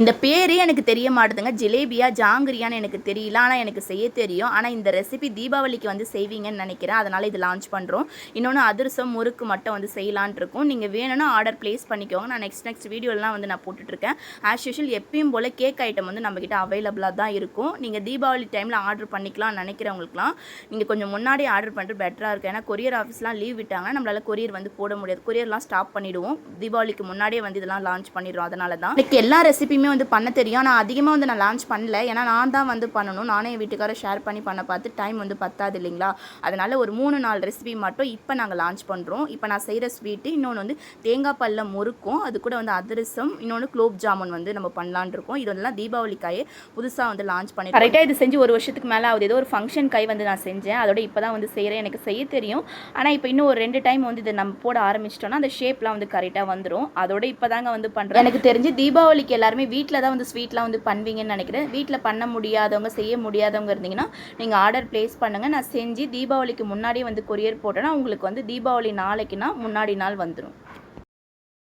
இந்த பேரே எனக்கு தெரிய மாட்டுதுங்க. ஜிலேபியா ஜாங்கிரியான்னு எனக்கு தெரியல. ஆனால் எனக்கு செய்ய தெரியும். ஆனால் இந்த ரெசிபி தீபாவளிக்கு வந்து செய்வீங்கன்னு நினைக்கிறேன். அதனால் இது லான்ச் பண்ணுறோம் இன்னொன்று அதிரசம் முறுக்கு மட்டும் வந்து செய்யலான் இருக்கும். நீங்கள் வேணும்னா ஆர்டர் ப்ளேஸ் பண்ணிக்கோங்க. நான் நெக்ஸ்ட் நெக்ஸ்ட் வீடியோலாம் வந்து நான் போட்டுட்ருக்கேன். ஆஸ் யூஷுவல் எப்பயும் போல் கேக் ஐட்டம் வந்து நம்மக்கிட்ட அவைலபிளாக தான் இருக்கும். நீங்கள் தீபாவளி டைமில் ஆர்டர் பண்ணிக்கலாம்னு நினைக்கிறவங்களுக்குலாம் நீங்கள் கொஞ்சம் முன்னாடி ஆர்டர் பண்ணுறது பெட்டராக இருக்கும். ஏன்னா கொரியர் ஆஃபீஸ்லாம் லீவ் விட்டாங்க. நம்மளால் கொரியர் வந்து போட முடியாது. கொரியர்லாம் ஸ்டாப் பண்ணிவிடுவோம் தீபாவளிக்கு முன்னாடியே வந்து இதெல்லாம் லான்ச் பண்ணிடுவோம் அதனால தான். எனக்கு எல்லா ரெசிபியுமே வந்து பண்ண தெரியும். ஆனால் அதிகமாக வந்து நான் லான்ச் பண்ணல. ஏன்னா நான் தான் வந்து பண்ணணும். நானே என் வீட்டுக்கார ஷேர் பண்ணி பண்ண பார்த்து டைம் வந்து பத்தாது இல்லைங்களா? அதனால ஒரு மூணு நாலு ரெசிபி மட்டும் இப்போ நாங்கள் லான்ச் பண்ணுறோம் இப்போ நான் செய்கிற ஸ்வீட்டு இன்னொன்று வந்து தேங்காய் பல்ல முறுக்கும். அது கூட வந்து அதிரசம். இன்னொன்று குலோப் ஜாமுன் வந்து நம்ம பண்ணலான் இருக்கோம். இதெல்லாம் தீபாவளிக்காயே புதுசாக வந்து லான்ச் பண்ணி கரெக்டாக இது செஞ்சு ஒரு வருஷத்துக்கு மேலே ஆகுது. ஏதோ ஒரு ஃபங்க்ஷன் கை வந்து நான் செஞ்சேன். அதோட இப்போ தான் வந்து செய்கிறேன் எனக்கு செய்ய தெரியும். ஆனால் இப்போ இன்னும் ஒரு ரெண்டு டைம் வந்து இதை நம்ம போட ஆரம்பிச்சிட்டோம்னா அந்த ஷேப்லாம் வந்து கரெக்டாக வந்துடும் அதோட இப்போ தாங்க வந்து பண்ணுறேன் எனக்கு தெரிஞ்சு தீபாவளிக்கு எல்லாருமே வீட்டில் தான் வந்து ஸ்வீட்லாம் வந்து பண்ணுவீங்கன்னு நினைக்கிறேன். வீட்டில் பண்ண முடியாதவங்க செய்ய முடியாதவங்க இருந்தீங்கன்னா நீங்கள் ஆர்டர் ப்ளேஸ் பண்ணுங்கள் நான் செஞ்சு தீபாவளிக்கு முன்னாடியே வந்து கொரியர் போட்டேன்னா உங்களுக்கு வந்து தீபாவளி நாளைக்குனா முன்னாடி நாள் வந்துடும்